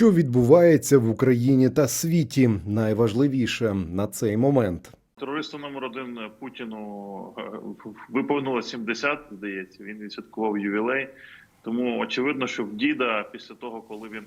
Що відбувається в Україні та світі? Найважливіше на цей момент. Терористу номер один Путіну е, виповнило 70, здається. Він відсвяткував ювілей. Тому очевидно, що в діда після того, коли він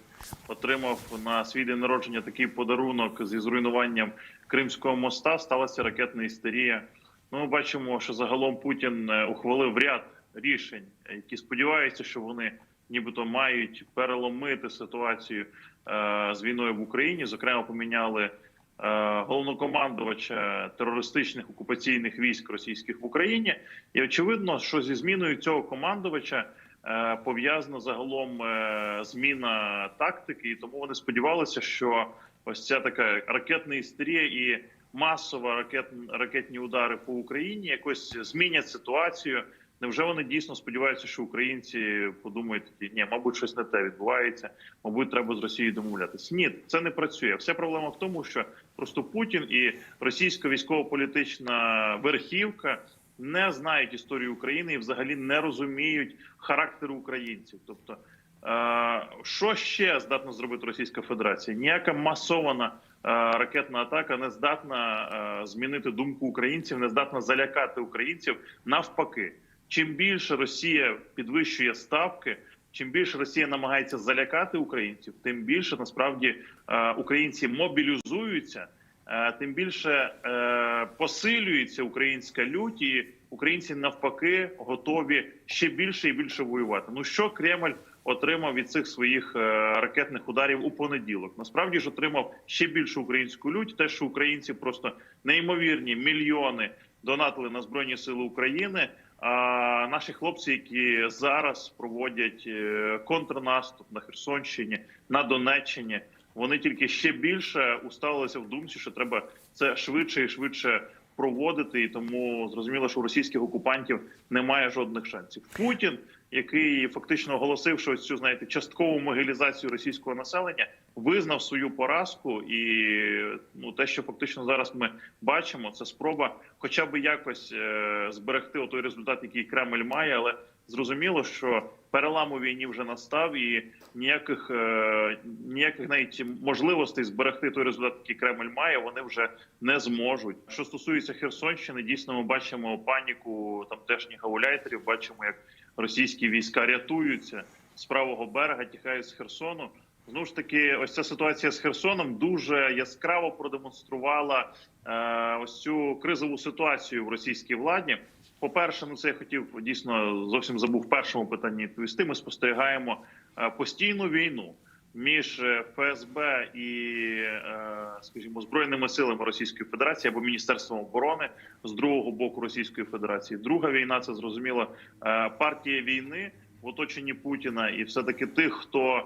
отримав на свій день народження такий подарунок зі зруйнуванням Кримського моста, сталася ракетна істерія. Ну, ми бачимо, що загалом Путін е, ухвалив ряд рішень, які сподіваються, що вони нібито мають переломити ситуацію е, з війною в Україні. Зокрема, поміняли. е, Головнокомандувача терористичних окупаційних військ російських в Україні, і очевидно, що зі зміною цього командувача е, пов'язана загалом зміна тактики, і тому вони сподівалися, що ось ця така ракетна істерія і масова ракет, ракетні удари по Україні якось змінять ситуацію. Невже вони дійсно сподіваються, що українці подумають, ні, мабуть, щось не те відбувається, мабуть, треба з Росією домовлятися? Ні, це не працює. Вся проблема в тому, що просто Путін і російська військово-політична верхівка не знають історію України і взагалі не розуміють характеру українців. Тобто, е, що ще здатна зробити Російська Федерація? Ніяка масована е, ракетна атака не здатна е, змінити думку українців, не здатна залякати українців навпаки. Чим більше Росія підвищує ставки, чим більше Росія намагається залякати українців, тим більше насправді е, українці мобілізуються, е, тим більше е, посилюється українська лють, і українці навпаки готові ще більше і більше воювати. Ну що Кремль отримав від цих своїх ракетних ударів у понеділок? Насправді ж отримав ще більшу українську лють, те, що українці просто неймовірні мільйони донатили на збройні сили України. А наші хлопці, які зараз проводять е, контрнаступ на Херсонщині, на Донеччині, вони тільки ще більше уставилися в думці, що треба це швидше і швидше проводити. І тому зрозуміло, що у російських окупантів немає жодних шансів. Путін, який фактично оголосив, що цю знаєте часткову могилізацію російського населення, визнав свою поразку, і ну те, що фактично зараз ми бачимо, це спроба, хоча б якось е, зберегти той результат, який Кремль має, але зрозуміло, що перелам у війні вже настав, і ніяких е, ніяких навіть можливостей зберегти той результат, який Кремль має, вони вже не зможуть. Що стосується Херсонщини, дійсно ми бачимо паніку тамтешніх гауляйтерів. Бачимо, як російські війська рятуються з правого берега, тікають з Херсону. Знову ж таки, ось ця ситуація з Херсоном дуже яскраво продемонструвала е, ось цю кризову ситуацію в російській владі. По перше, ну це я хотів дійсно зовсім забув в першому питанні відповісти. Ми спостерігаємо е, постійну війну між е, ФСБ і, е, скажімо, збройними силами Російської Федерації або Міністерством оборони з другого боку Російської Федерації. Друга війна це зрозуміло партія війни в оточенні Путіна, і все таки тих, хто е,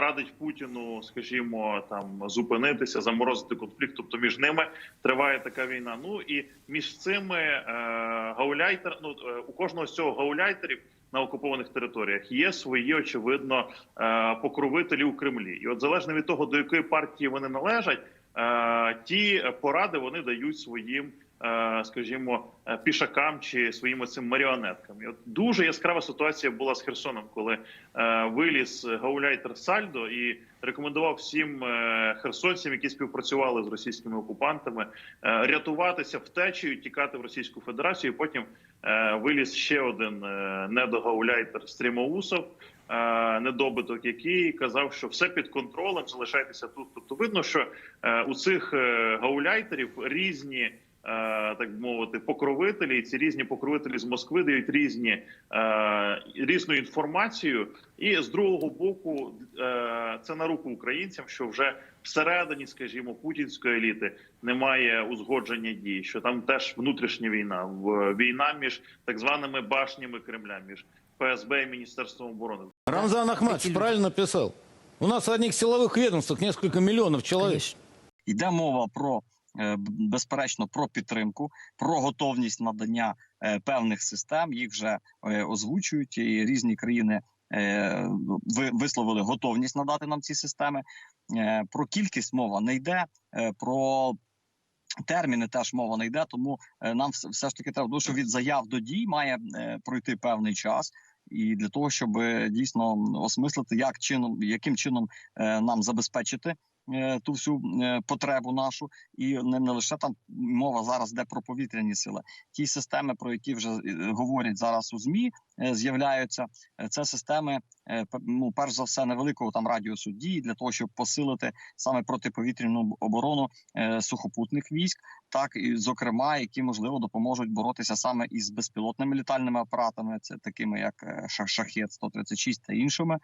радить Путіну, скажімо, там зупинитися, заморозити конфлікт. Тобто між ними триває така війна. Ну і між цими е, гауляйтер, ну е, у кожного з цього гауляйтерів на окупованих територіях є свої очевидно е, покровителі у Кремлі, і от залежно від того, до якої партії вони належать, ті поради вони дають своїм. Е, Скажімо, е, пішакам чи своїм цим маріонеткам. І от дуже яскрава ситуація була з Херсоном, коли е, виліз гауляйтер Сальдо і рекомендував всім херсонцям, які співпрацювали з російськими окупантами, рятуватися втечею, тікати в Російську Федерацію. І Потім виліз ще один недогауляйтер Стрімоусов. Недобиток, який казав, що все під контролем, залишайтеся тут. Тобто, видно, що у цих гауляйтерів різні, так би мовити, покровителі, і ці різні покровителі з Москви дають різні е, різну інформацію. І з другого боку, е, це на руку українцям, що вже всередині, скажімо, путінської еліти немає узгодження дій, що там теж внутрішня війна, війна між так званими башнями Кремля, між ФСБ і Міністерством оборони. Рамзан Ахматович правильно написал. У нас в одних силовых ведомствах несколько миллионов человек. Йде мова про е, безперечно про підтримку, про готовність надання е, певних систем. Їх вже е, озвучують, і різні країни е, ви- висловили готовність надати нам ці системи. Е, Про кількість мова не йде. е, Про терміни теж мова не йде. Тому е, нам все ж таки треба, тому що від заяв до дій має е, пройти певний час. і для того, щоб е, дійсно осмислити, як чином, яким чином е, нам забезпечити е, ту всю е, потребу нашу, і не, не лише там мова зараз йде про повітряні сили. Ті системи, про які вже е, говорять зараз у змі, е, з'являються. е, Це системи, е, ну перш за все, невеликого там радіусу дії для того, щоб посилити саме протиповітряну оборону е, сухопутних військ, так і зокрема, які можливо допоможуть боротися саме із безпілотними літальними апаратами, це такими як е, Ша- шахет 136 та іншими.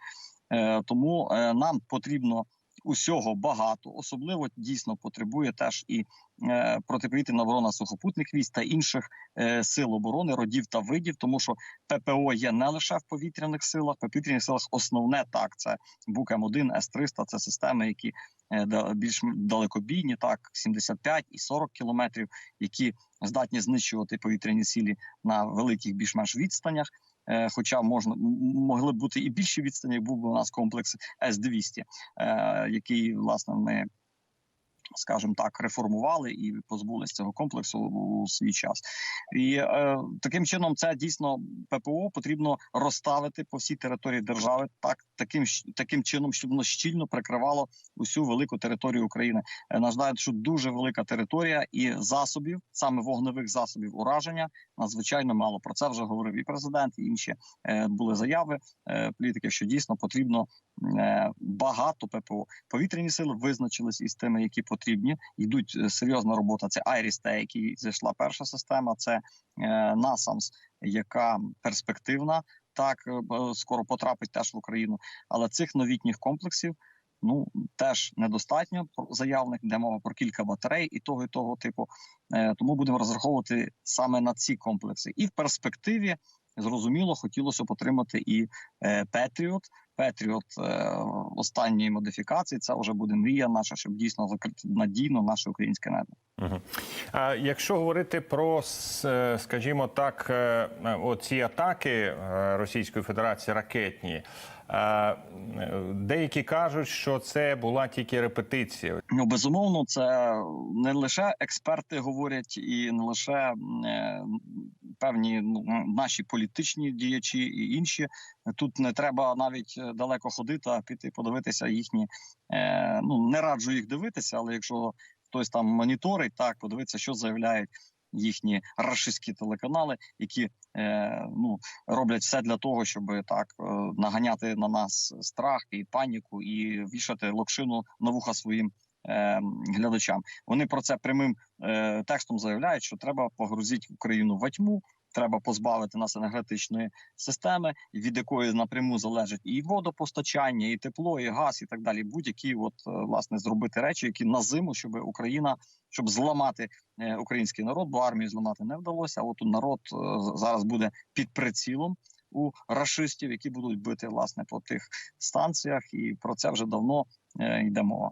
Е, Тому е, нам потрібно усього багато, особливо дійсно потребує теж і е, протиповітряна оборона сухопутних військ та інших е, сил оборони, родів та видів, тому що ППО є не лише в повітряних силах, в повітряних силах основне так це бук М1, С-300, це системи, які е, більш далекобійні, так 75 і 40 кілометрів, які здатні знищувати повітряні сілі на великих більш-менш відстанях. Е, Хоча можна могли б бути і більші відстані, був би у нас комплекс С-200, е, який власне ми, скажімо так, реформували і позбулися цього комплексу у свій час. І е, таким чином, це дійсно ППО потрібно розставити по всій території держави, так таким таким чином, щоб воно щільно прикривало усю велику територію України. Е, Нагадаю, що дуже велика територія і засобів, саме вогневих засобів ураження, надзвичайно мало. Про це вже говорив і президент, і інші е, були заяви е, політиків, що дійсно потрібно е, багато ППО. Повітряні сили визначились із тими, які потрібні. Йдуть е, серйозна робота. Це IRIS-T, який зайшла перша система. Це е, NASAMS, яка перспективна. Так е, скоро потрапить теж в Україну. Але цих новітніх комплексів ну теж недостатньо заявних, де мова про кілька батарей і того, і того типу. Е, Тому будемо розраховувати саме на ці комплекси. І в перспективі зрозуміло хотілося б отримати і е, Петріот. Петріот е, останньої модифікації. Це вже буде мрія наша, щоб дійсно закрити надійно наше українське небо. А якщо говорити про, е, скажімо так, е, оці атаки Російської Федерації ракетні, деякі кажуть, що це була тільки репетиція. Ну безумовно, це не лише експерти говорять, і не лише певні ну, наші політичні діячі і інші. Тут не треба навіть е, далеко ходити, а піти подивитися їхні. Е, ну не раджу їх дивитися, але якщо хтось там моніторить, так подивитися, що заявляють їхні рашистські телеканали, які е, ну роблять все для того, щоб так е, наганяти на нас страх і паніку, і вішати локшину на вуха своїм е, глядачам. Вони про це прямим е, текстом заявляють, що треба погрузити Україну в тьму, треба позбавити нас енергетичної системи, від якої напряму залежить і водопостачання, і тепло, і газ, і так далі. Будь-які, от е, власне, зробити речі, які на зиму, щоб Україна, щоб зламати е, український народ, бо армію зламати не вдалося. А от народ зараз буде під прицілом. У рашистів, які будуть бити власне по тих станціях, і про це вже давно е, йде мова.